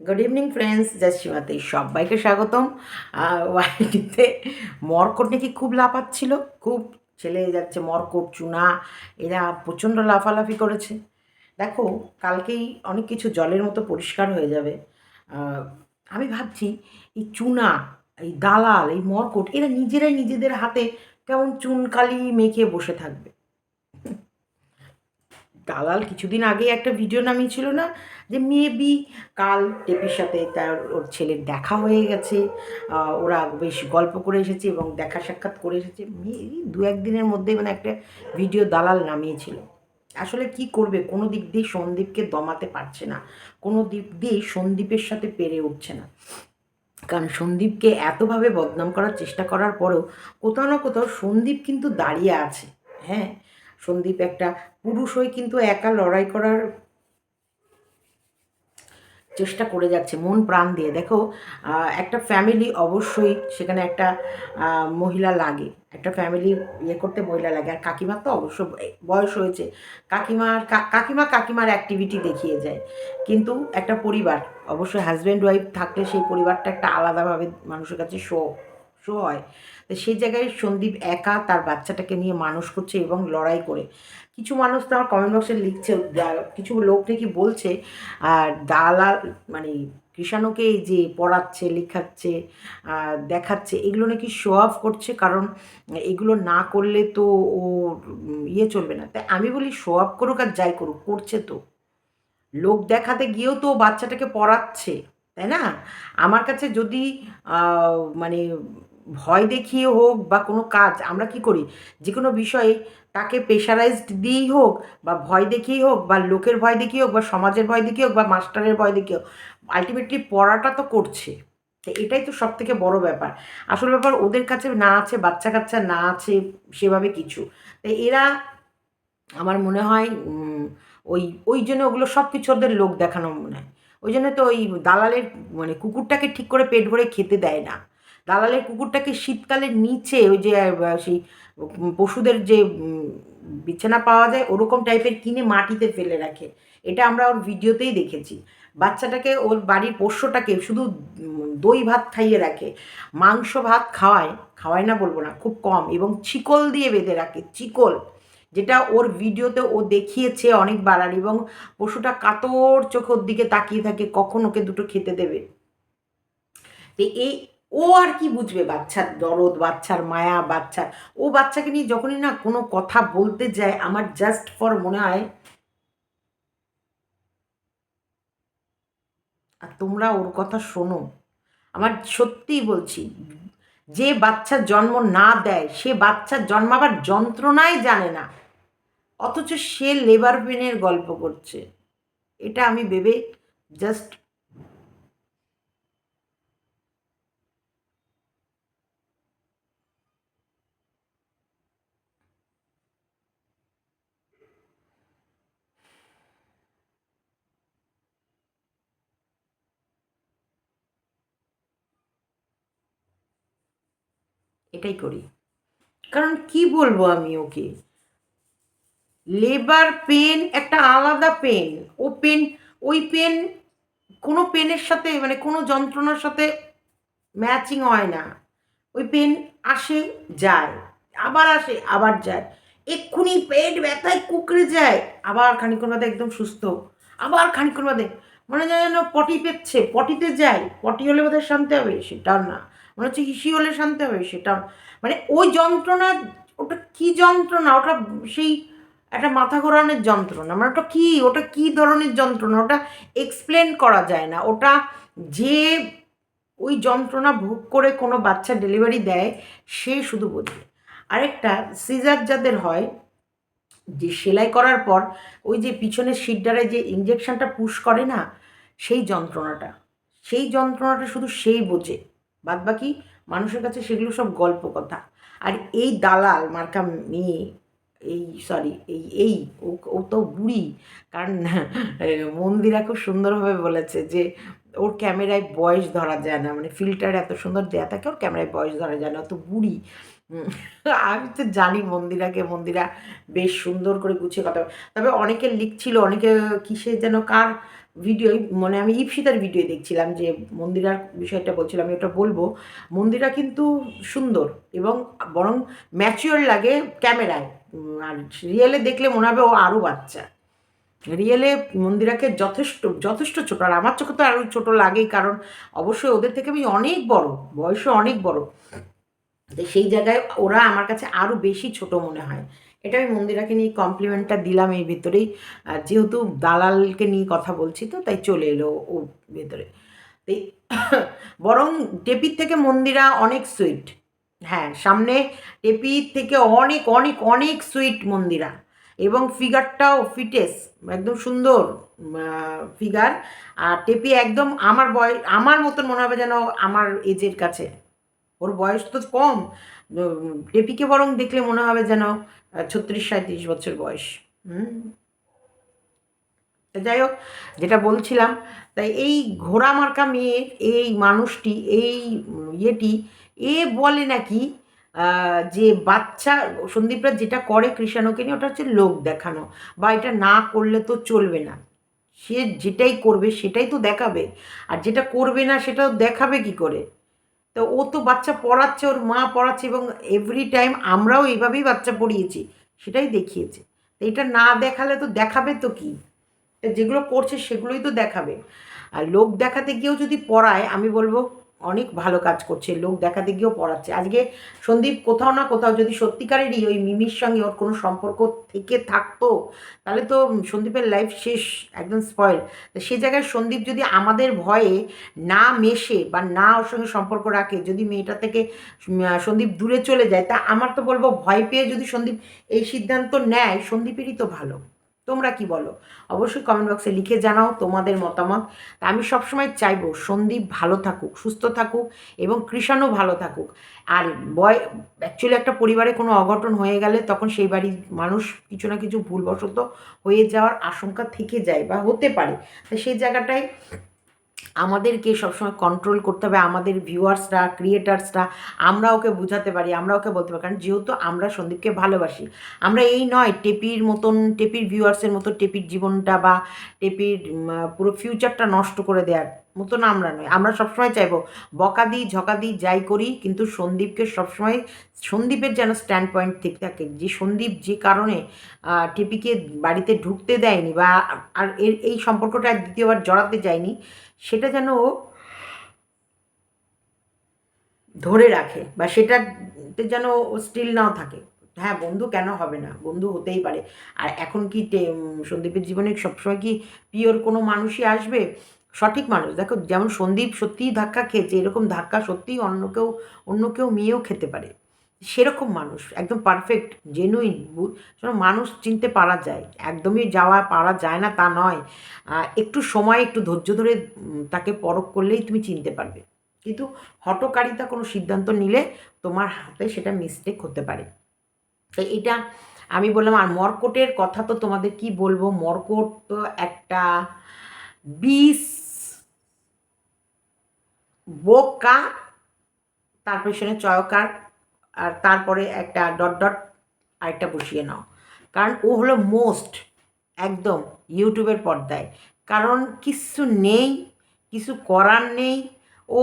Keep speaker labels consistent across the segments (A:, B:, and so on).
A: Good evening friends জাসিমাতে সবাইকে স্বাগতম। ওয়াইটিতে মর্কট নাকি খুব লাফাচ্ছিল। খুব ছেলে যাচ্ছে মর্কট, চুনা, এরা প্রচণ্ড লাফালাফি করেছে। দেখো, কালকেই অনেক কিছু জলের মতো পরিষ্কার হয়ে যাবে। আমি ভাবছি, এই চুনা, এই দালাল, এই মর্কট, এরা নিজেরাই নিজেদের হাতে কেমন চুনকালি মেখে বসে থাকবে। দালাল কিছুদিন আগে একটা ভিডিও নামিয়েছিল না? যে মেবি কাল টেপির সাথে তার ওর ছেলের দেখা হয়ে গেছে। ওরা বেশ গল্প করে এসেছে এবং দেখা সাক্ষাৎ করে এসেছে। দু একদিনের মধ্যে মানে একটা ভিডিও দালাল নামিয়েছিল। আসলে কি করবে? কোনো দিক দিয়ে সন্দীপকে দমাতে পারছে না। কোনো দিক দিয়ে সন্দীপের সাথে পেরে উঠছে না। কারণ সন্দীপকে এতভাবে বদনাম করার চেষ্টা করার পরেও কোথাও না কোথাও সন্দীপ কিন্তু দাঁড়িয়ে আছে। হ্যাঁ? সন্দীপ একটা পুরুষ হয়ে কিন্তু একা লড়াই করার চেষ্টা করে যাচ্ছে, মন প্রাণ দিয়ে। দেখো একটা ফ্যামিলি অবশ্যই সেখানে একটা মহিলা লাগে। একটা ফ্যামিলি ইয়ে করতে মহিলা লাগে। আর কাকিমার তো অবশ্য বয়স হয়েছে। কাকিমার কাকিমা কাকিমার অ্যাক্টিভিটি দেখিয়ে যায়। কিন্তু একটা পরিবার, অবশ্যই হাজব্যান্ড ওয়াইফ থাকলে সেই পরিবারটা একটা আলাদাভাবে মানুষের কাছে শো শো হয়। তো সেই জায়গায় সন্দীপ একা তার বাচ্চাটাকে নিয়ে মানুষ করছে এবং লড়াই করে। কিছু মানুষ তো কমেন্ট বক্সে লিখছে কিছু লোক নাকি বলছে, আর দালাল মানে কৃষাণুকে এই যে পড়াচ্ছে, লেখাচ্ছে দেখাচ্ছে, এগুলো নাকি শো অফ করছে কারণ এগুলো না করলে তো ও ইয়ে চলবে না। তাই আমি বলি শো অফ করুক আর যাই করুক, করছে তো। লোক দেখাতে গিয়েও তো বাচ্চাটাকে পড়াচ্ছে, তাই না? আমার কাছে যদি মানে ভয় দেখিয়ে হোক বা কোনো কাজ, আমরা কি করি? যে কোনো বিষয়ে তাকে প্রেশারাইজড দিয়েই হোক বা ভয় দেখিয়েই হোক বা লোকের ভয় দেখিয়ে হোক বা সমাজের ভয় দেখিয়ে হোক বা মাস্টারের ভয় দেখিয়ে হোক আলটিমেটলি পড়াটা তো করছে। তো এটাই তো সব থেকে বড় ব্যাপার। আসল ব্যাপার ওদের কাছে না আছে, বাচ্চা কাচ্চা না আছে, সেভাবে কিছু। তো এরা আমার মনে হয় ওই ওই জন্য ওগুলো সব কিছু ওদের লোক দেখানো মনে হয়। ওই জন্য তো ওই দালালের মানে কুকুরটাকে ঠিক করে পেট ভরে খেতে দেয় না। দালালের কুকুরটাকে শীতকালের নিচে ওই যে সেই পশুদের যে বিছানা পাওয়া যায়, ওরকম টাইপের কিনে মাটিতে ফেলে রাখে। এটা আমরা ওর ভিডিওতেই দেখেছি। বাচ্চাটাকে ওর বাড়ির পোষ্যটাকে শুধু দই ভাত খাইয়ে রাখে। মাংস ভাত খাওয়ায় খাওয়ায় না বলব না, খুব কম এবং চিকল দিয়ে বেঁধে রাখে, চিকল, যেটা ওর ভিডিওতে ও দেখিয়েছে অনেকবার। আর এবং পশুটা কাতর চোখের দিকে তাকিয়ে থাকে, কখন ওকে দুটো খেতে দেবে? তো এই ও আর কি বুঝবে? বাচ্চার দরদ, বাচ্চার মায়া, বাচ্চার, ও বাচ্চাকে নিয়ে যখনই না কোনো কথা বলতে যায়, আমার জাস্ট ফর মনে হয় আর তোমরা ওর কথা শোনো। আমার সত্যিই বলছি, যে বাচ্চা জন্ম না দেয়, সে বাচ্চার জন্মাবার যন্ত্রণাই জানে না। অথচ সে লেবার পেনের গল্প করছে। এটা আমি ভেবে জাস্ট এটাই করি। কারণ কি বলব আমি ওকে? লেবার পেন একটা আলাদা পেন ও পেন ওই পেন কোনো পেনের সাথে মানে কোনো যন্ত্রণার সাথে ম্যাচিং হয় না। ওই পেন আসে, যায়। আবার আসে, আবার যায়। এক্ষুনি পেট ব্যথায় কুকড়ে যায়। আবার খানিক্ষণ বাদে একদম সুস্থ। আবার খানিক্ষণ বাদে, মনে যেন পটি পেচ্ছে, পটিতে যায়। পটি হলে বোধহয় শান্তি হবে সেটাও না। মনে হচ্ছে হিসি হলে শান্তি হবে সেটা। মানে ওই যন্ত্রণা, ওটা কি যন্ত্রণা? ওটা সেই একটা মাথা ঘোরানোর যন্ত্রণা। মানে ওটা কি? ওটা কি ধরনের যন্ত্রণা? ওটা এক্সপ্লেন করা যায় না। ওটা যে ওই যন্ত্রণা ভোগ করে কোনো বাচ্চা ডেলিভারি দেয়, সে শুধু বোঝে। আরেকটা সিজার যাদের হয়, যে সেলাই করার পর ওই যে পিছনের শিরডারে যে ইঞ্জেকশনটা পুশ করে না, সেই যন্ত্রণাটা। সেই যন্ত্রণাটা শুধু সেই বোঝে। বাদ বাকি মানুষের কাছে সেগুলো সব গল্প কথা। আর এই দালাল মার্কা মেয়ে, এই সরি এই এই, ও তো বুড়ি। কারণ মন্দিরা খুব সুন্দরভাবে বলেছে যে ওর ক্যামেরায় বয়স ধরা যায় না। মানে ফিল্টার এত সুন্দর দেয়া থাকে, ওর ক্যামেরায় বয়স ধরা যায় না। অত বুড়ি। আমি তো জানি মন্দিরাকে, মন্দিরা বেশ সুন্দর করে গুছিয়ে কথা। তবে অনেকে লিখছিল, অনেকে কিসে যেন কার ভিডিও মানে আমি ইপসিতার ভিডিও দেখছিলাম যে মন্দিরার বিষয়টা বলছিলাম, আমি ওটা বলব। মন্দিরা কিন্তু সুন্দর এবং বরং ম্যাচিওর লাগে ক্যামেরায়। আর রিয়েলে দেখলে মনে হবে ও আরও বাচ্চা। রিয়েলে মন্দিরাকে যথেষ্ট যথেষ্ট ছোট। আর আমার চোখে তো আরও ছোট লাগেই, কারণ অবশ্যই ওদের থেকে আমি অনেক বড়, বয়সে অনেক বড়। সেই জায়গায় ওরা আমার কাছে আরও বেশি ছোট মনে হয়। এটা আমি মন্দিরাকে নিয়ে কমপ্লিমেন্টটা দিলাম এই ভেতরেই। যেহেতু দালালকে নিয়ে কথা বলছি তো, তাই চলে এলো ও ভেতরে। তো এই বরং টেপির থেকে মন্দিরা অনেক সুইট হ্যাঁ সামনে টেপির থেকে অনেক অনেক অনেক সুইট মন্দিরা। এবং ফিগারটাও ফিটেস একদম সুন্দর ফিগার আর টেপি একদম আমার বয়স আমার মতন মনে হবে যেন আমার এজের কাছে। ওর বয়স তো কম। টেপিকে বরং দেখলে মনে হবে যেন ছত্রিশ সাঁত্রিশ বছর বয়স। হুম। যাই হোক, যেটা বলছিলাম, তাই এই ঘোড়া মার্কা মেয়ের এই মানুষটি, এই ইয়েটি, এ বলে নাকি যে বাচ্চা, সন্দীপরা যেটা করে কৃষাণুকে নিয়ে, ওটা হচ্ছে লোক দেখানো। বা এটা না করলে তো চলবে না। সে যেটাই করবে, সেটাই তো দেখাবে। আর যেটা করবে না, সেটাও দেখাবে কি করে? তো ও তো বাচ্চা পড়াচ্ছে, ওর মা পড়াচ্ছে এবং এভরি টাইম আমরাও এইভাবেই বাচ্চা পড়িয়েছি, সেটাই দেখিয়েছে। এটা না দেখালে তো দেখাবে তো কি? যেগুলো করছে সেগুলোই তো দেখাবে। আর লোক দেখাতে গিয়েও যদি পড়ায়, আমি বলব অনেক ভালো কাজ করছে, লোক দেখাতে গিয়েও পড়াচ্ছে। আজকে সন্দীপ কোথাও না কোথাও যদি সত্যিকারেরই ওই মিমির সঙ্গে ওর কোনো সম্পর্ক থেকে থাকতো, তাহলে তো সন্দীপের লাইফ শেষ, একদম স্পয়েল সে জায়গায় সন্দীপ যদি আমাদের ভয়ে না মেশে বা না ওর সঙ্গে সম্পর্ক রাখে, যদি মেয়েটা থেকে সন্দীপ দূরে চলে যায়, তা আমার তো বলব ভয় পেয়ে যদি সন্দীপ এই সিদ্ধান্ত নেয়, সন্দীপেরই তো ভালো। তোমরা কি বলো? অবশ্যই কমেন্ট বক্সে লিখে জানাও তোমাদের মতামত। আমি সবসময় চাইব সন্দীপ ভালো থাকুক, সুস্থ থাকুক এবং কৃষাণও ভালো থাকুক। আর বয় অ্যাকচুয়ালি একটা পরিবারে কোনো অঘটন হয়ে গেলে তখন সেই বাড়ির মানুষ কিছু না কিছু ভুলবশত হয়ে যাওয়ার আশঙ্কা থেকে যায় বা হতে পারে। তাই সেই জায়গাটায় আমাদেরকে সবসময় কন্ট্রোল করতে হবে, আমাদের ভিউয়ার্সরা ক্রিয়েটার্সরা আমরা ওকে বোঝাতে পারি, আমরা ওকে বলতে পারি। কারণ যেহেতু আমরা সন্দীপকে ভালোবাসি, আমরা এই নয়, টেপির মতন, টেপির ভিউয়ার্সের মতো টেপির জীবনটা বা টেপির পুরো ফিউচারটা নষ্ট করে দেওয়ার মতন আমরা নয়। আমরা সবসময় চাইব বকা দিই, ঝকা দিই, যাই করি, কিন্তু সন্দীপকে সবসময়, সন্দীপের যেন স্ট্যান্ড পয়েন্ট ঠিক থাকে। যে সন্দীপ যে কারণে টেপিকে বাড়িতে ঢুকতে দেয়নি বা, আর এই সম্পর্কটা দ্বিতীয়বার জড়াতে যায়নি সেটা যেন ও ধরে রাখে বা সেটাতে যেন ও স্টিল নাও থাকে। হ্যাঁ বন্ধু কেন হবে না? বন্ধু হতেই পারে। আর এখন কি সন্দীপের জীবনে সবসময় কি পিওর কোনো মানুষই আসবে? সঠিক মানুষ। দেখো, যেমন সন্দীপ সত্যিই ধাক্কা খেয়েছে, এরকম ধাক্কা সত্যিই অন্য কেউ অন্য কেউ মেয়েও খেতে পারে। সেরকম মানুষ, একদম পারফেক্ট জেনুইন মানুষ চিনতে পারা যায়। একদমই যাওয়া পারা যায় না তা নয়। একটু সময়, একটু ধৈর্য ধরে তাকে পরখ করলেই তুমি চিনতে পারবে। কিন্তু হটকারিতা কোনো সিদ্ধান্ত নিলে তোমার হাতে সেটা মিস্টেক হতে পারে। তো এটা আমি বললাম, আর মর্কটের কথা তো তোমাদের কি বলব? মর্কট তো একটা বিষ বোকা, তার পেছনে চয়কার আর তারপরে একটা ডট ডট আরেকটা বসিয়ে নাও। কারণ ও হলো মোস্ট একদম ইউটিউবের পর্দায়। কারণ কিছু নেই, কিছু করার নেই। ও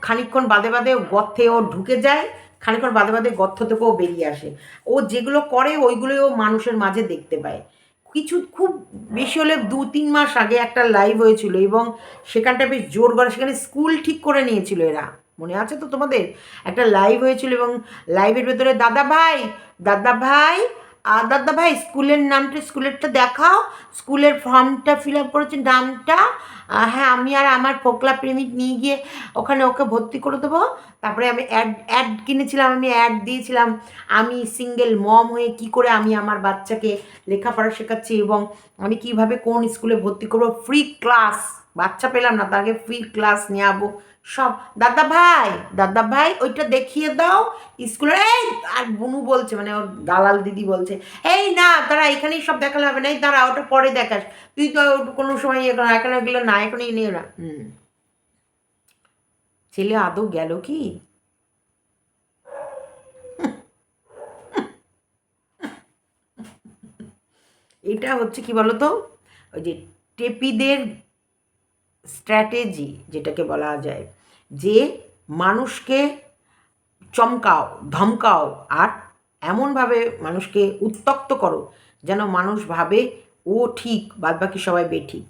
A: খানিকক্ষণ বাদে বাদে গর্থে ও ঢুকে যায় খানিক্ষণ বাদে বাদে গর্ত থেকেও বেরিয়ে আসে। ও যেগুলো করে ওইগুলোই ও মানুষের মাঝে দেখতে পায়। কিছু খুব বেশি হলে দু তিন মাস আগে একটা লাইভ হয়েছিল এবং সেখানটা বেশ জোর করে সেখানে স্কুল ঠিক করে নিয়েছিল এরা। মনে আছে তো তোমাদের? একটা লাইভ হয়েছিল এবং লাইভের ভেতরে, দাদা ভাই দাদা ভাই আর দাদা ভাই, স্কুলের নামটা, স্কুলেরটা দেখাও। স্কুলের ফর্মটা ফিল আপ করেছে, নামটা। হ্যাঁ আমি আর আমার ফোকলা প্রেমিক নিয়ে গিয়ে ওখানে ওকে ভর্তি করে দেবো। তারপরে আমি অ্যাড অ্যাড কিনেছিলাম, আমি অ্যাড দিয়েছিলাম। আমি সিঙ্গেল মম হয়ে কি করে আমি আমার বাচ্চাকে লেখাপড়া শেখাচ্ছি এবং আমি কীভাবে কোন স্কুলে ভর্তি করব? ফ্রি ক্লাস বাচ্চা পেলাম না তাকে ফ্রি ক্লাস নেওয়াবো সব। দাদা ভাই দাদা ভাই, ওইটা দেখিয়ে দাও। স্কুলের, এই, আর বুনু বলছে মানে ওর দালাল দিদি বলছে, এই না তারা এখানেই সব দেখালে হবে না। এই তারা ওটা পরে দেখাস। তুই তো কোনো সময় ইয়ে কর এখন এগুলো না, এখনই নিয়ে না হুম। ছেলে আদৌ গেল কি? এটা হচ্ছে কি বলতো? ওই যে টেপিদের স্ট্র্যাটেজি যেটাকে বলা যায়, যে মানুষকে চমকাও, ধমকাও আর এমনভাবে মানুষকে উত্তক্ত করো যেন মানুষ ভাবে, ও ঠিক বাদ বাকি সবাই বেঠিক।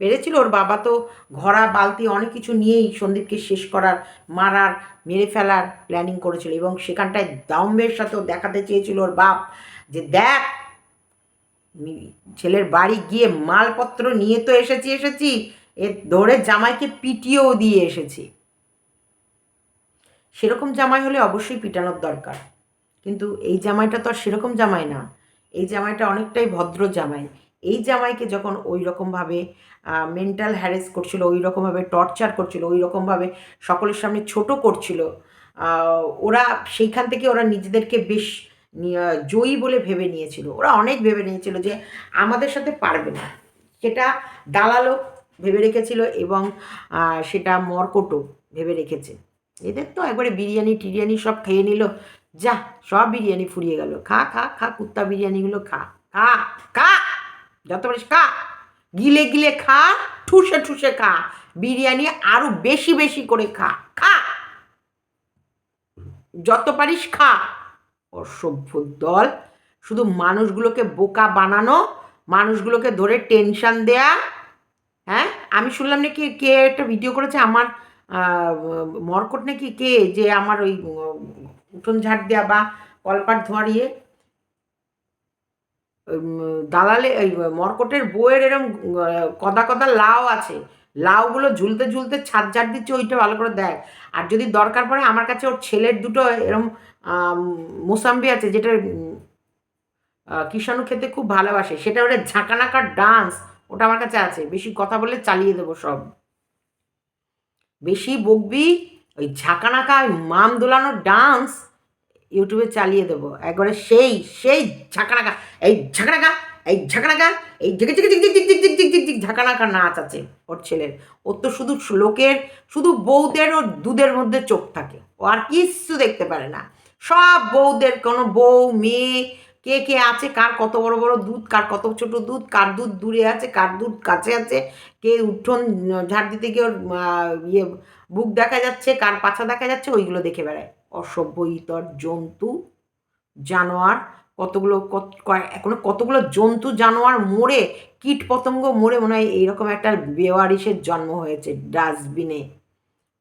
A: পেরেছিল ওর বাবা তো ঘোড়া, বালতি, অনেক কিছু নিয়েই সন্দীপকে শেষ করার, মারার, মেরে ফেলার প্ল্যানিং করেছিল এবং সেখানটায় দাম্বের সাথেও দেখাতে চেয়েছিল ওর বাপ যে, দেখ ছেলের বাড়ি গিয়ে মালপত্র নিয়ে তো এসেছি এসেছি এ ধরে জামাইকে পিটিয়েও দিয়ে এসেছি। সেরকম জামাই হলে অবশ্যই পিটানোর দরকার। কিন্তু এই জামাইটা তো আর সেরকম জামাই না। এই জামাইটা অনেকটাই ভদ্র জামাই। এই জামাইকে যখন ওই রকমভাবে মেন্টাল হ্যারেস করছিল ওই রকমভাবে টর্চার করছিল ওই রকমভাবে সকলের সামনে ছোট করছিল ওরা সেইখান থেকে ওরা নিজেদেরকে বেশ জয়ী বলে ভেবে নিয়েছিল। ওরা অনেক ভেবে নিয়েছিল যে আমাদের সাথে পারবে না। সেটা দালালও ভেবে রেখেছিল এবং সেটা মর্কটও ভেবে রেখেছে। এদের তো একবারে বিরিয়ানি, টিরিয়ানি সব খেয়ে নিল। যা, সব বিরিয়ানি ফুরিয়ে গেল। খা খা খা, কুত্তা বিরিয়ানিগুলো খা। খা খা, যত পারিস খা। গিলে গিলে খা, ঠুসে ঠুসে খা। বিরিয়ানি আরও বেশি বেশি করে খা। খা। যত পারিস খা। অসভ্য দল। শুধু মানুষগুলোকে বোকা বানানো, মানুষগুলোকে ধরে টেনশন দেয়া হ্যাঁ? আমি শুনলাম নাকি কে একটা ভিডিও করেছে আমার মর্কট নাকি কে যে আমার ওই উঠোন ঝাড় দেওয়া বা কলপাট ধোয়ারিয়ে উম, দালালে ওই মর্কটের বইয়ের এরম কদা কদা লাউ আছে। লাউগুলো ঝুলতে ঝুলতে ছাদ ঝাড় দিচ্ছে ওইটা ভালো করে দেখ। আর যদি দরকার পড়ে আমার কাছে ওর ছেলের দুটো এরম মোসাম্বি আছে যেটা কিষাণু খেতে খুব ভালোবাসে। সেটা ওটা ঝাঁকানাকার ডান্স ওটা আমার কাছে আছে। বেশি কথা বললে চালিয়ে দেবো সব। বেশি বকবি, ওই ঝাঁকানাকা মাম দোলানোর ডান্স ইউটিউবে চালিয়ে দেবো। একবারে সেই সেই ঝাঁকানাকা, এই ঝাঁকানাকা এই ঝাঁকানাকা, এই ঝিকে ঝিকে ঝিক ঝিক ঝিক ঝিক ঝিক ঝিক ঝিক ঝাঁকানাকা নাচ আছে ওর ছেলের। ওর তো শুধু লোকের শুধু বউদের ও দুধের মধ্যে চোখ থাকে। ও আর কিচ্ছু দেখতে পারে না। সব বউদের, কোনো বউ, মেয়ে কে কে আছে, কার কত বড় বড় দুধ, কার কত ছোট দুধ, কার দুধ দূরে আছে, কার দুধ কাছে আছে, কে উঠোন, ঝাড় দিতে গিয়ে ওর ইয়ে বুক দেখা যাচ্ছে, কার পাছা দেখা যাচ্ছে, ওইগুলো দেখে বেড়ায়। অসভ্য, ইতর, জন্তু, জানোয়ার, কতগুলো এখনও কতগুলো জন্তু, জানোয়ার মরে কীট পতঙ্গ মরে, মনে হয় এইরকম একটা বেওয়ারিশের জন্ম হয়েছে, ডাস্টবিনে।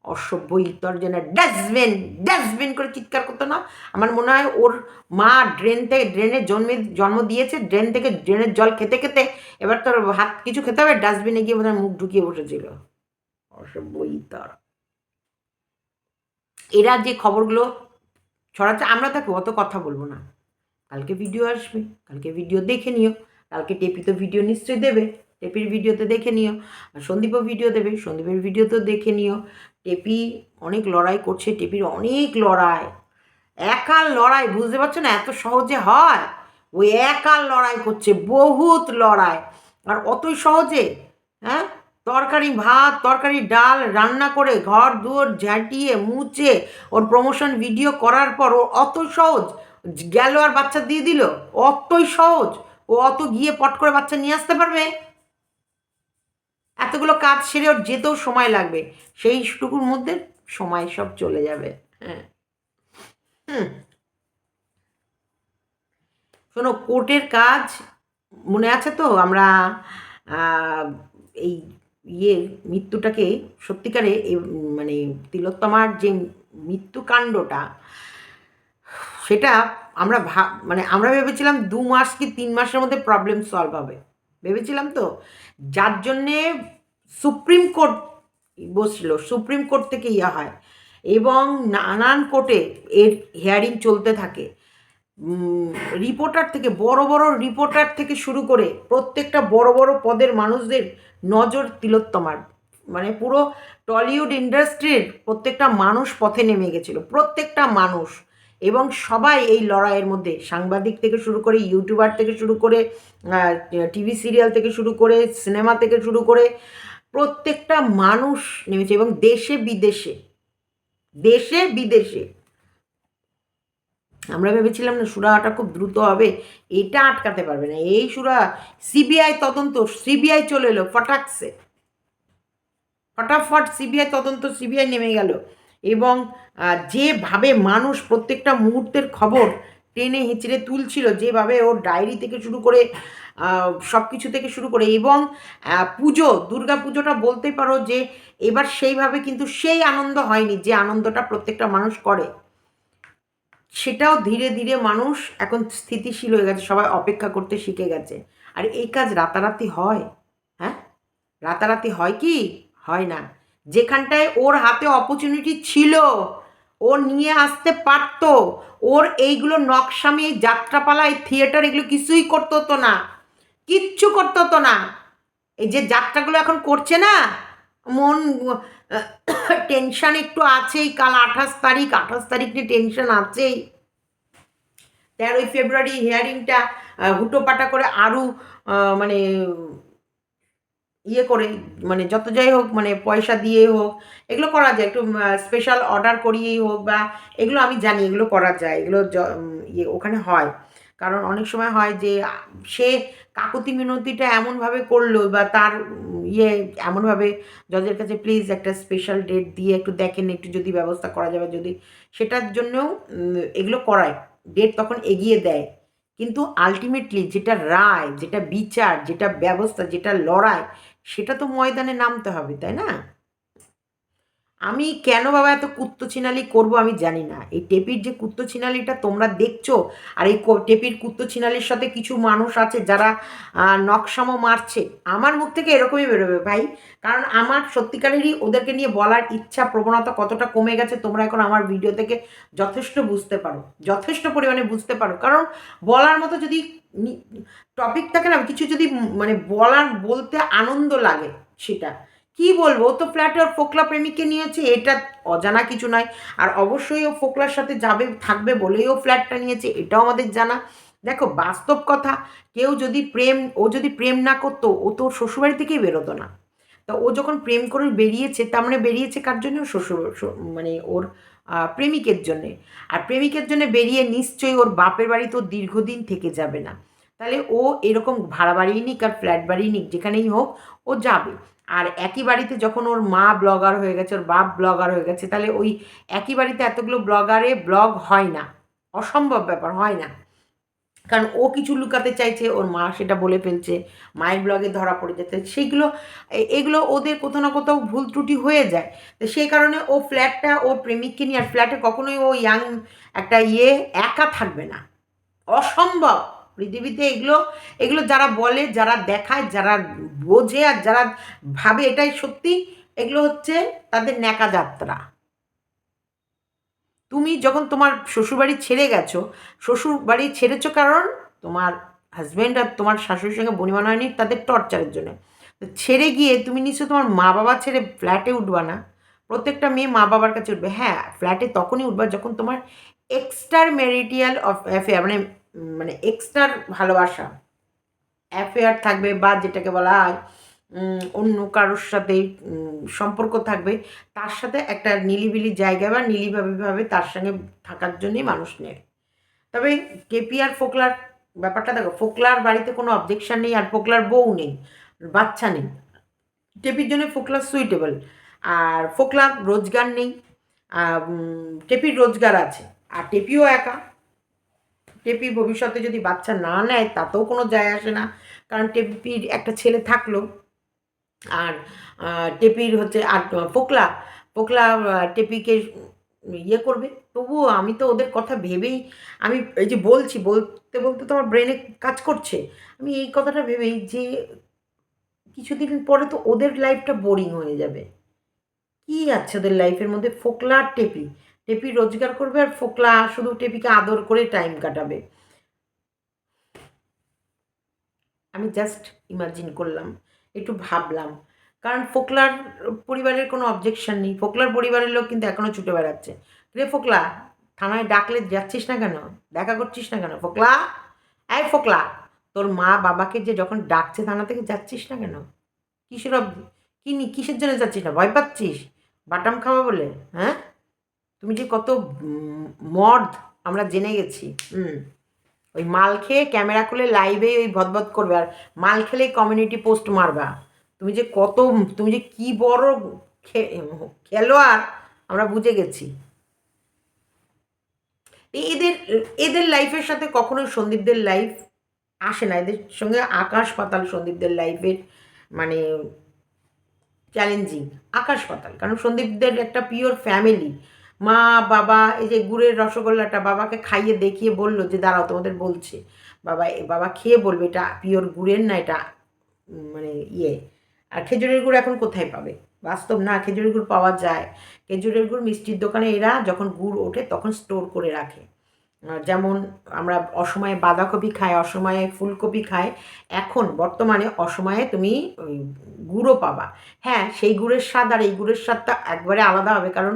A: অসভ্য ইতর যেন ডাস্টবিন ডাস্টবিন করে চিৎকার করতো না? আমার মনে হয় ওর মা ড্রেন থেকে ড্রেনে জন্মে, জন্ম দিয়েছে, ড্রেন থেকে ড্রেনের জল খেতে খেতে এবার তোর হাত কিছু খেতে হবে, ডাস্টবিনে গিয়ে বোধহয় মুখ ঢুকিয়ে বসেছিল। অসভ্য ইতর। এরা যে খবরগুলো ছড়াচ্ছে, আমরা তাকে অত কথা বলব না। কালকে ভিডিও আসবে, কালকে ভিডিও দেখে নিও। কালকে টেপি তো ভিডিও নিশ্চয়ই দেবে, টেপির ভিডিওতে দেখে নিও। সন্দীপও ভিডিও দেবে, সন্দীপের ভিডিও তো দেখে নিও। টেপি অনেক লড়াই করছে, টেপির অনেক লড়াই। একার লড়াই, বুঝতে পারছ না? এত সহজে হয়। ওই একার লড়াই করছে, বহুত লড়াই। আর অতই সহজে হ্যাঁ? তরকারি ভাত, তরকারি ডাল রান্না করে ঘর দুয়ার ঝাঁটিয়ে মুছে ওর প্রমোশন ভিডিও করার পর ও অত সহজ। গেল আর বাচ্চা দিয়ে দিল। অতই সহজ। ও অত গিয়ে পট করে বাচ্চা নিয়ে আসতে পারবে? এতগুলো কাজ সেরে ওর যেতেও সময় লাগবে। সেইটুকুর মধ্যে সময় সব চলে যাবে। হ্যাঁ। শোনো, কোর্টের কাজ মনে আছে তো? আমরা এই ইয়ে মৃত্যুটাকে সত্যিকারে মানে তিলোত্তমার যে মৃত্যুকাণ্ডটা সেটা আমরা ভা মানে আমরা ভেবেছিলাম দু মাস কি তিন মাসের মধ্যে প্রবলেম সলভ হবে। ভেবেছিলাম তো, যার জন্যে সুপ্রিম কোর্ট বসছিল, সুপ্রিম কোর্ট থেকে ইয়া হয় এবং নানান কোর্টে এর হিয়ারিং চলতে থাকে। রিপোর্টার থেকে, বড় বড় রিপোর্টার থেকে শুরু করে প্রত্যেকটা বড় বড় পদের মানুষদের নজর তিলোত্তমার। মানে পুরো টলিউড ইন্ডাস্ট্রির প্রত্যেকটা মানুষ পথে নেমে গেছিল, প্রত্যেকটা মানুষ। এবং সবাই এই লড়াইয়ের মধ্যে, সাংবাদিক থেকে শুরু করে ইউটিউবার থেকে শুরু করে টিভি সিরিয়াল থেকে শুরু করে, সিনেমা থেকে শুরু করে, প্রত্যেকটা মানুষ নেমেছে এবং দেশে বিদেশে দেশে বিদেশে। আমরা ভেবেছিলাম না সুরাহাটা খুব দ্রুত হবে, এটা আটকাতে পারবে না। এই সুরা, সিবিআই তদন্ত, সিবিআই চলে এলো ফটাকসে ফটাফট সিবিআই তদন্ত, সিবিআই নেমে গেল। এবং যেভাবে মানুষ প্রত্যেকটা মুহূর্তের খবর টেনে হিঁচড়ে তুলছিল, যেভাবে ওর ডায়েরি থেকে শুরু করে সব কিছু থেকে শুরু করে এবং পুজো, দুর্গা পুজোটা বলতে পারো যে এবার সেইভাবে কিন্তু সেই আনন্দ হয়নি যে আনন্দটা প্রত্যেকটা মানুষ করে। সেটাও ধীরে ধীরে মানুষ এখন স্থিতিশীল হয়ে গেছে, সবাই অপেক্ষা করতে শিখে গেছে। আর এই কাজ রাতারাতি হয় হ্যাঁ? রাতারাতি হয় কি? হয় না। যেখানটায় ওর হাতে অপরচুনিটি ছিল, ও নিয়ে আসতে পারতো। ওর এইগুলো নকশামি, এই যাত্রাপালা, এই থিয়েটার এগুলো কিছুই করতে হতো না। কিচ্ছু করতে হতো না। এই যে যাত্রাগুলো এখন করছে না, মন টেনশন একটু আছেই, কাল আঠাশ তারিখ আঠাশ তারিখ নিয়ে টেনশন আছেই। তেরোই ফেব্রুয়ারি হিয়ারিংটা হুটোপাটা করে আরও মানে ইয়ে করে মানে যত যাই হোক মানে পয়সা দিয়ে হোক, এগুলো করা যায়। একটু স্পেশাল অর্ডার করিয়েই হোক বা এগুলো আমি জানি এগুলো করা যায়, এগুলো ইয়ে ওখানে হয়। কারণ অনেক সময় হয় যে, সে কাকুতি মিনতিটা এমনভাবে করল বা তার ইয়ে এমনভাবে জজের কাছে প্লিজ একটা স্পেশাল ডেট দিয়ে একটু দেখেন, একটু যদি ব্যবস্থা করা যাবে যদি, সেটার জন্যও এগুলো করায়। ডেট তখন এগিয়ে দেয়। কিন্তু আলটিমেটলি যেটা রায়, যেটা বিচার, যেটা ব্যবস্থা, যেটা লড়াই সেটা তো ময়দানে নামতে হবে তাই না? আমি কেন বাবা এত কুত্তো ছিনালি করব আমি জানি না। এই টেপির যে কুত্তো ছিনালিটা তোমরা দেখছ, আর এই টেপির টেপির কুত্তছিনালির সাথে কিছু মানুষ আছে যারা নকশামো মারছে, আমার মুখ থেকে এরকমই বেরোবে ভাই। কারণ আমার সত্যিকারেরই ওদেরকে নিয়ে বলার ইচ্ছা, প্রবণতা কতটা কমে গেছে তোমরা এখন আমার ভিডিও থেকে যথেষ্ট বুঝতে পারো, যথেষ্ট পরিমাণে বুঝতে পারো। কারণ বলার মতো যদি টপিক থাকে না, কিছু যদি মানে বলার, বলতে আনন্দ লাগে সেটা। কি বলব? তো ফ্ল্যাটে ওর ফোকলা প্রেমিককে নিয়েছে, এটা অজানা কিছু নয়। আর অবশ্যই ও ফোকলার সাথে যাবে, থাকবে বলেই ও ফ্ল্যাটটা নিয়েছে, এটাও আমাদের জানা। দেখো, বাস্তব কথা, কেউ যদি প্রেম, ও যদি প্রেম না করতো, ও তো ওর শ্বশুরবাড়ি থেকেই বেরোতো না। তা ও যখন প্রেম করে বেরিয়েছে, তার মানে বেরিয়েছে কার জন্য? শ্বশুর মানে ওর প্রেমিকের জন্যে। আর প্রেমিকের জন্য বেরিয়ে নিশ্চয়ই ওর বাপের বাড়ি তো দীর্ঘদিন থেকে যাবে না। তাহলে ও এরকম ভাড়া বাড়ি নিক আর ফ্ল্যাট বাড়ি নিক, যেখানেই হোক, ও যাবে। আর একই বাড়িতে যখন ওর মা ব্লগার হয়ে গেছে, ওর বাপ ব্লগার হয়ে গেছে, তাহলে ওই একই বাড়িতে এতগুলো ব্লগারে ব্লগ হয় না। অসম্ভব ব্যাপার, হয় না। কারণ ও কিছু লুকাতে চাইছে, ওর মা সেটা বলে ফেলছে, মায়ের ব্লগে ধরা পড়ে যাচ্ছে। সেইগুলো এগুলো ওদের কোথাও না কোথাও ভুল ত্রুটি হয়ে যায়। তো সেই কারণে ও ফ্ল্যাটটা ওর প্রেমিককে নিয়ে আর ফ্ল্যাটে কখনোই ও ইয়াং একটা ইয়ে একা থাকবে না। অসম্ভব। পৃথিবীতে এগুলো এগুলো যারা বলে, যারা দেখায়, যারা বোঝে আর যারা ভাবে, এটাই সত্যি। এগুলো হচ্ছে তাদের ন্যাকা যাত্রা। তুমি যখন তোমার শ্বশুরবাড়ি ছেড়ে গেছো, শ্বশুরবাড়ি ছেড়েছো কারণ তোমার হাজব্যান্ড আর তোমার শাশুড়ির সঙ্গে বনিমান হয়নি তাদের টর্চারের জন্য। ছেড়ে গিয়ে তুমি নিশ্চয় তোমার মা বাবা ছেড়ে ফ্ল্যাটে উঠবা না। প্রত্যেকটা মেয়ে মা বাবার কাছে উঠবে। হ্যাঁ ফ্ল্যাটে তখনই উঠবা যখন তোমার এক্সট্রার ম্যারিটিয়াল অফ অ্যাফেয়ার মানে মানে এক্সট্রার ভালোবাসা। অ্যাফেয়ার থাকবে বা যেটাকে বলা হয় অন্য কারোর সাথে সম্পর্ক থাকবে, তার সাথে একটা নিলিবিলি জায়গা বা নিলিভাবে তার সঙ্গে থাকার জন্যই মানুষ নেয়। তবে কেপি আর ফোকলার ব্যাপারটা দেখো ফোকলার বাড়িতে কোনো অবজেকশান নেই আর ফোকলার বউ নেই, বাচ্চা নেই। টেপির জন্য ফোকলা সুইটেবল আর ফোকলা রোজগার নেই টেপির রোজগার আছে। আর টেপিও একা। টেপি ভবিষ্যতে যদি বাচ্চা না নেয় তাতেও কোনো যায় আসে না। কারণ টেপির একটা ছেলে থাকল আর টেপির হচ্ছে আর ফোকলা আহ, টেপিকে ইয়ে করবে। তবুও আমি তো ওদের কথা ভেবেই আমি এই যে বলছি বলতে বলতে তো আমার ব্রেনে কাজ করছে। আমি এই কথাটা ভেবেই যে কিছুদিন পরে তো ওদের লাইফটা বোরিং হয়ে যাবে। কি আছে ওদের লাইফের মধ্যে? ফোকলা টেপি। টেপি রোজগার করবে আর ফোকলা শুধু টেপিকে আদর করে টাইম কাটাবে। আমি জাস্ট ইমাজিন করলাম, একটু ভাবলাম। কারণ ফোকলার পরিবারের কোনো অবজেকশন নেই। ফোকলার পরিবারের লোক কিন্তু এখনও ছুটে বেড়াচ্ছে। রে ফোকলা, থানায় ডাকলে যাচ্ছিস না কেন? দেখা করছিস না কেন? ফোকলা, এই ফোকলা, তোর মা বাবাকে যে যখন ডাকছে থানা থেকে যাচ্ছিস না কেন? কিসের অব- কি কিসের জন্য যাচ্ছিস না? ভয় পাচ্ছিস? বাটাম খাওয়া বলে হ্যাঁ? তুমি যে কত মর্দ আমরা জেনে গেছি, হুম। ওই মাল খেয়ে ক্যামেরা খুলে লাইভে ওই ভদভদ করবে, আর মাল খেলেই কমিউনিটি পোস্ট মারবা। তুমি যে কত, তুমি যে কি বড় খেলোয়াড়, আমরা বুঝে গেছি। এদের এদের লাইফের সাথে কখনোই সন্দীপদের লাইফ আসে না। এদের সঙ্গে আকাশ পাতাল সন্দীপদের লাইফের মানে চ্যালেঞ্জিং আকাশ পাতাল। কারণ সন্দীপদের একটা পিওর ফ্যামিলি মা, বাবা, এই যে গুড়ের রসগোল্লাটা বাবাকে খাইয়ে দেখিয়ে বলল যে, দাঁড়াও, তোমাদের বলছে। বাবা বাবা খেয়ে বলবে, এটা পিওর গুড়ের না, এটা মানে ইয়ে। আর খেজুরের গুড় এখন কোথায় পাবে? বাস্তব না, খেজুরের গুড় পাওয়া যায়। খেজুরের গুড় মিষ্টির দোকানে এরা যখন গুড় ওঠে তখন স্টোর করে রাখে। যেমন আমরা অসময়ে বাঁধাকপি খাই, অসময়ে ফুলকপি খাই, এখন বর্তমানে অসময়ে তুমি গুঁড়ো পাবা। হ্যাঁ সেই গুড়ের স্বাদ আর এই গুড়ের স্বাদটা একবারে আলাদা হবে কারণ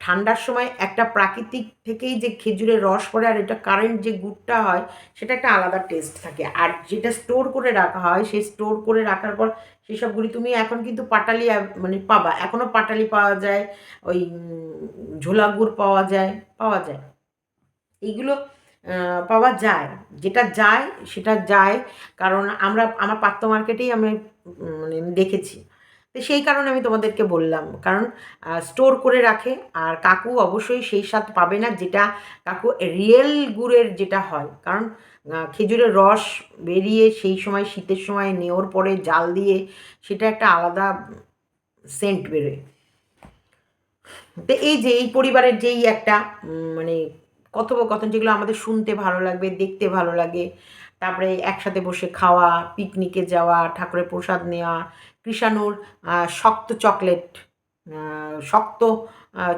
A: ঠান্ডার সময় একটা প্রাকৃতিক থেকেই যে খেজুরের রস পড়ে আর এটা কারেন্ট যে গুড়টা হয়, সেটা একটা আলাদা টেস্ট থাকে। আর যেটা স্টোর করে রাখা হয়, সেই স্টোর করে রাখার পর সেসব গুড়ি তুমি এখন কিন্তু পাটালি মানে পাবা। এখনও পাটালি পাওয়া যায়, ওই ঝোলা গুড় পাওয়া যায় পাওয়া যায়। এইগুলো পাওয়া যায়। যেটা যায়, সেটা যায়। কারণ আমরা, আমার পাত্র মার্কেটেই আমি মানে দেখেছি। তো সেই কারণে আমি তোমাদেরকে বললাম। কারণ স্টোর করে রাখে আর কাকু অবশ্যই সেই স্বাদ পাবে না যেটা কাকু রিয়েল গুড়ের যেটা হয়। কারণ খেজুরের রস বেরিয়ে সেই সময় শীতের সময় নেওয়ার পরে জাল দিয়ে সেটা একটা আলাদা সেন্ট বেরোয়। তো এই যে, এই পরিবারের যেই একটা মানে কথোপকথন যেগুলো আমাদের শুনতে ভালো লাগবে, দেখতে ভালো লাগে, তারপরে একসাথে বসে খাওয়া পিকনিকে যাওয়া, ঠাকুরের প্রসাদ নেওয়া কৃষাণুর শক্ত চকলেট শক্ত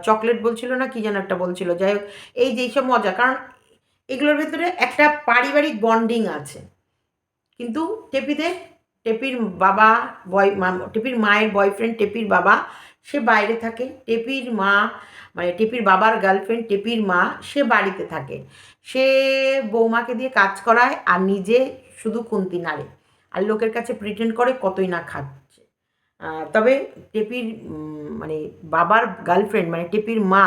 A: চকলেট বলছিল না কি যেন একটা বলছিল। যাই হোক, এই যে এইসব মজা, কারণ এগুলোর ভেতরে একটা পারিবারিক বন্ডিং আছে। কিন্তু টেপিতে, টেপির বাবা বয় টেপির মায়ের বয়ফ্রেন্ড, টেপির বাবা, সে বাইরে থাকে। টেপির মা মানে টেপির বাবার গার্লফ্রেন্ড, টেপির মা, সে বাড়িতে থাকে। সে বৌমাকে দিয়ে কাজ করায় আর নিজে শুধু খুন্তি নাড়ে। আর লোকের কাছে প্রিটেন্ড করে কতই না খাচ্ছে তবে টেপির মানে বাবার গার্লফ্রেন্ড মানে টেপির মা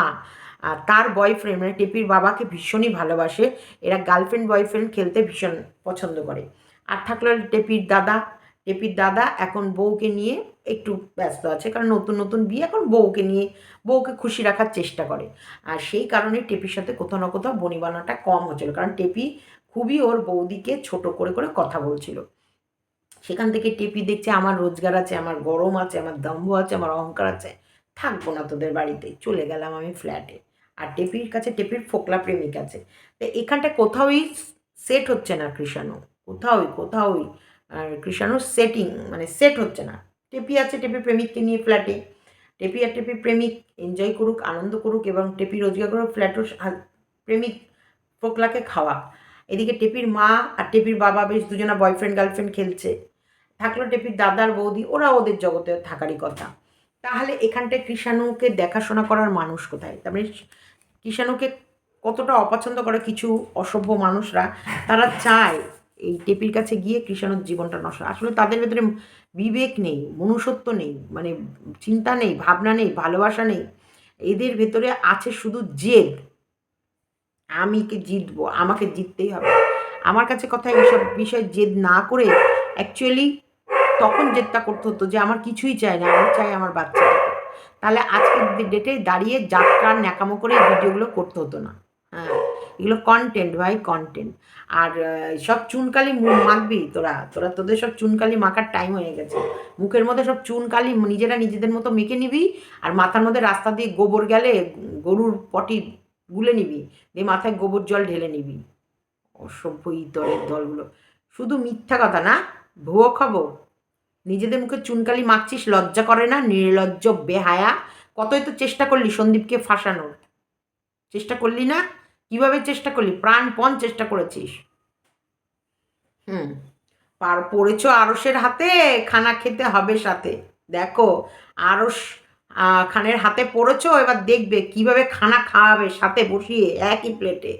A: তার বয়ফ্রেন্ড মানে টেপির বাবাকে ভীষণই ভালোবাসে। এরা গার্লফ্রেন্ড বয়ফ্রেন্ড খেলতে ভীষণ পছন্দ করে। আর থাকল টেপির দাদা। টেপির দাদা এখন বউকে নিয়ে একটু ব্যস্ত আছে, কারণ নতুন নতুন বিয়ে এখন বউকে নিয়ে, বউকে খুশি রাখার চেষ্টা করে। আর সেই কারণে টেপির সাথে কোথাও না কোথাও বনিবানাটা কম হচ্ছিল, কারণ টেপি খুবই ওর বৌদিকে ছোট করে করে কথা বলছিল। সেখান থেকে টেপি দেখছে আমার রোজগার আছে, আমার গরম আছে, আমার দম্ভ আছে, আমার অহংকার আছে। থাকব না তোদের বাড়িতে। চলে গেলাম আমি ফ্ল্যাটে আর টেপির কাছে টেপির ফোকলা প্রেমিক আছে। তো এখানটা কোথাওই সেট হচ্ছে না কৃষাণু। কোথাওই কোথাওই। আর কৃষাণুর সেটিং মানে সেট হচ্ছে না। টেপি আছে টেপি প্রেমিককে নিয়ে ফ্ল্যাটে টেপি আর টেপি প্রেমিক এনজয় করুক, আনন্দ করুক এবং টেপি রোজগার করুক ফ্ল্যাটও প্রেমিক ফোকলাকে খাওয়া এদিকে টেপির মা আর টেপির বাবা বেশ দুজনা বয়ফ্রেন্ড গার্লফ্রেন্ড খেলছে। থাকল টেপির দাদার বৌদি, ওরা ওদের জগতে থাকারই কথা। তাহলে এখানটায় কৃষাণুকে দেখাশোনা করার মানুষ কোথায়? তার মানে কৃষাণুকে কতটা অপছন্দ করে কিছু অসভ্য মানুষরা, তারা চায় এই টেপির কাছে গিয়ে কৃষাণুর জীবনটা নষ্ট আসলে তাদের ভেতরে বিবেক নেই, মনুষ্যত্ব নেই মানে চিন্তা নেই, ভাবনা নেই, ভালোবাসা নেই। এদের ভেতরে আছে শুধু জেদ। আমি কে জিতবো? আমাকে জিততেই হবে। আমার কাছে কথা এইসব বিষয় জেদ না করে অ্যাকচুয়ালি তখন জেদটা করতে হতো যে আমার কিছুই চাই না, আমি চাই আমার বাচ্চাটাকে। তাহলে আজকের ডেটে দাঁড়িয়ে যাত্রা ন্যাকামো করে ভিডিওগুলো করতে হতো না। হ্যাঁ এগুলো কন্টেন্ট ভাই কন্টেন্ট আর সব চুনকালি মাখবি তোরা তোরা তোদের সব চুনকালি মাখার টাইম হয়ে গেছে। মুখের মধ্যে সব চুনকালি নিজেরা নিজেদের মতো মেখে নিবি আর মাথার মধ্যে রাস্তা দিয়ে গোবর গেলে গরুর পটি গুলে নিবি, দিয়ে মাথায় গোবর জল ঢেলে নিবি। অসভ্য ইতরের দলগুলো। শুধু মিথ্যা কথা না, ভুয়ো খবর। নিজেদের মুখে চুনকালি মাখছিস, লজ্জা করে না? নির্লজ্জ, বেহায়া? কতই তো চেষ্টা করলি সন্দীপকে ফাঁসানোর? চেষ্টা করলি না? কীভাবে চেষ্টা করলি? প্রাণপণ চেষ্টা করেছিস। হুম, পার পড়েছ আরসের হাতে, খানা খেতে হবে সাথে। দেখো আরস খানের হাতে পড়েছ, এবার দেখবে কীভাবে খানা খাওয়াবে সাথে বসিয়ে একই প্লেটে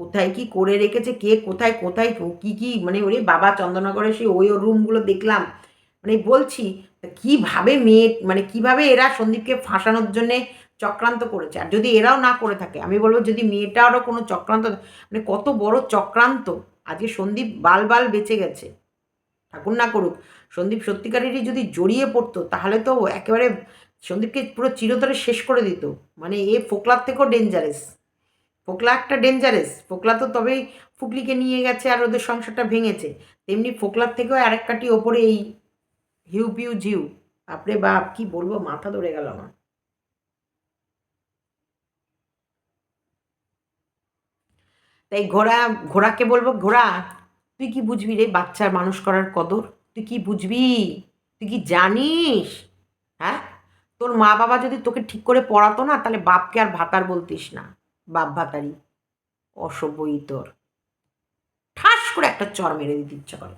A: কোথায় কি করে রেখেছে, কে কোথায় কোথায় কি কি মানে ওরে বাবা চন্দননগরে সেই ওই রুমগুলো দেখলাম। মানে বলছি কীভাবে মেয়ে মানে কীভাবে এরা সন্দীপকে ফাঁসানোর জন্যে চক্রান্ত করেছে? আর যদি এরাও না করে থাকে, আমি বলব যদি মেয়েটারও কোনো চক্রান্ত মানে কত বড় চক্রান্ত। আজকে সন্দীপ বাল বাল বেঁচে গেছে। ঠাকুর না করুক, সন্দীপ সত্যিকারেরই যদি জড়িয়ে পড়তো, তাহলে তো একেবারে সন্দীপকে পুরো চিরতরে শেষ করে দিত। মানে এ ফোকলার থেকেও ডেঞ্জারাস ফোকলা একটা ডেঞ্জারাস ফোকলা তো তবেই ফুকলিকে নিয়ে গেছে আর ওদের সংসারটা ভেঙেছে। তেমনি ফোকলার থেকেও আর এক কাটি ওপরে এই হিউ পিউ ঝিউ বাপরে বাপ, কি বলব, মাথা ধরে গেল আমার। তাই ঘোড়া, ঘোড়াকে বলব, ঘোড়া, তুই কি বুঝবি রে বাচ্চার মানুষ করার কদর? তুই কি বুঝবি? তুই কি জানিস? হ্যাঁ? তোর মা বাবা যদি তোকে ঠিক করে পড়াতো না, তাহলে বাপকে আর ভাতার বলতিস না। বাপ ভাতারি অসভ্যই তোর। ঠাস করে একটা চর মেরে দিতে ইচ্ছা করে।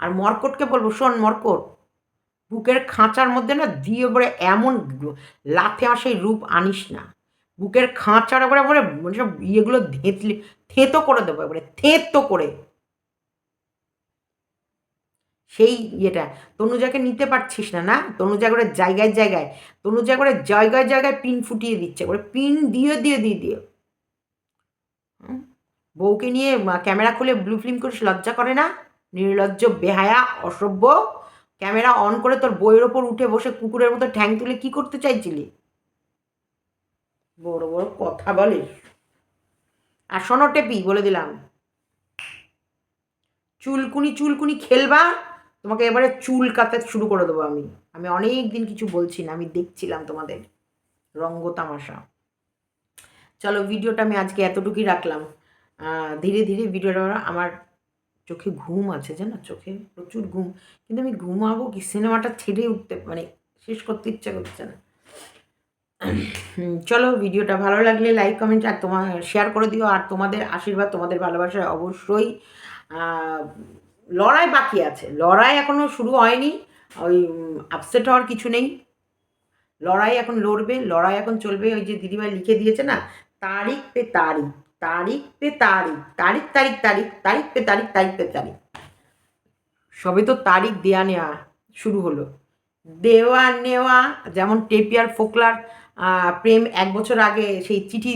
A: আর মর্কটকে বলব, শোন মর্কট, বুকের খাঁচার মধ্যে না দিয়ে পরে এমন লাথে আমার সেই রূপ আনিস না। বুকের খাঁচার এবারে এবারে মানে সব ইয়েগুলো ধেঁতলে, থেঁতো করে দেবো এবারে, থেঁতো করে। সেই ইয়েটা, তনুজাকে নিতে পারছিস না না? তনুজা করে জায়গায় জায়গায়, তনুজা করে জায়গায় জায়গায় পিন ফুটিয়ে দিচ্ছে করে পিন দিয়ে দিয়ে দিয়ে দিয়ে? বউকে নিয়ে ক্যামেরা খুলে ব্লু ফিল্ম করিস, লজ্জা করে না? নির্লজ্জ, বেহায়া, অসভ্য। ক্যামেরা অন করে তোর বইয়ের ওপর উঠে বসে কুকুরের মতো ঠ্যাং তুলে কি করতে চাইছিলি? বড় বড় কথা বলিস। আর শোনো, টেপি, বলে দিলাম। চুলকুনি চুলকুনি খেলবা? তোমাকে এবারে চুল কাতে শুরু করে দেবো আমি। আমি অনেক দিন কিছু বলছি না, আমি দেখছিলাম তোমাদের। রঙ্গ তামাশা। চলো ভিডিওটা আমি আজকে এতটুকুই রাখলাম। ধীরে ধীরে ভিডিওটা আমার চোখে ঘুম আছে, জানো? চোখে প্রচুর ঘুম। কিন্তু আমি ঘুমাবো কি? সিনেমাটা ছেড়ে উঠতে মানে শেষ করতে ইচ্ছা করছে না। চলো ভিডিওটা ভালো লাগলে লাইক কমেন্ট আর তোমার শেয়ার করে দিও। আর তোমাদের আশীর্বাদ, তোমাদের ভালোবাসায় অবশ্যই। লড়াই বাকি আছে। লড়াই এখনও শুরু হয়নি। ওই আপসেট হওয়ার কিছু নেই। লড়াই এখন লড়বে। লড়াই এখন চলবে। ওই যে দিদিভাই লিখে দিয়েছে না তারিখ পে তারিখ তারিখ পে তারিখ তারিখ তারিখ তারিখ তারিখ পে তারিখ তারিখ পে তারিখ। সবে তো তারিখ দেয়া নেওয়া শুরু হলো। দেওয়া নেওয়া, যেমন টেপিয়ার ফোকলার প্রেম এক বছর আগে সেই চিঠি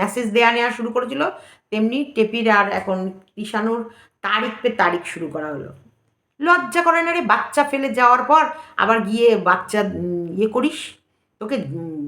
A: মেসেজ দেয়া নেওয়া শুরু করেছিল, তেমনি টেপির আর এখন ঈশানুর তারিখ পে তারিখ শুরু করা হলো। লজ্জা করে না রে, বাচ্চা ফেলে যাওয়ার পর আবার গিয়ে বাচ্চা ইয়ে করিস? তোকে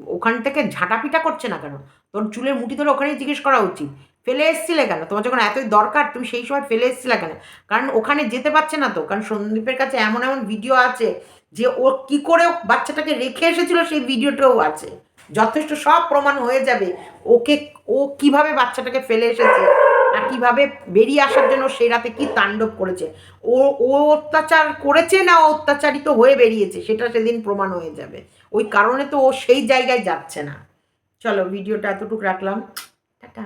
A: ওখান থেকে ঝাঁটাপিটা করছে না কেন? তোর চুলের মুঠি ধরে ওখানেই জিজ্ঞেস করা উচিত। ফেলে এসছিলে কেন? তোমার যখন এতই দরকার, তুমি সেই সময় ফেলে এসছিলে কেন? কারণ ওখানে যেতে পারছে না তো। কারণ সন্দীপের কাছে এমন এমন ভিডিও আছে যে ও কি করে বাচ্চাটাকে রেখে এসেছিল সেই ভিডিওটাও আছে। যথেষ্ট সব প্রমাণ হয়ে যাবে ওকে, ও কীভাবে বাচ্চাটাকে ফেলে এসেছে আর কীভাবে বেরিয়ে আসার জন্য সেই রাতে কি তাণ্ডব করেছে। ও ও অত্যাচার করেছে না অত্যাচারিত হয়ে বেরিয়েছে? সেটা সেদিন প্রমাণ হয়ে যাবে। ওই কারণে তো ও সেই জায়গায় যাচ্ছে না। চলো ভিডিওটা এতটুকু রাখলাম। টাটা।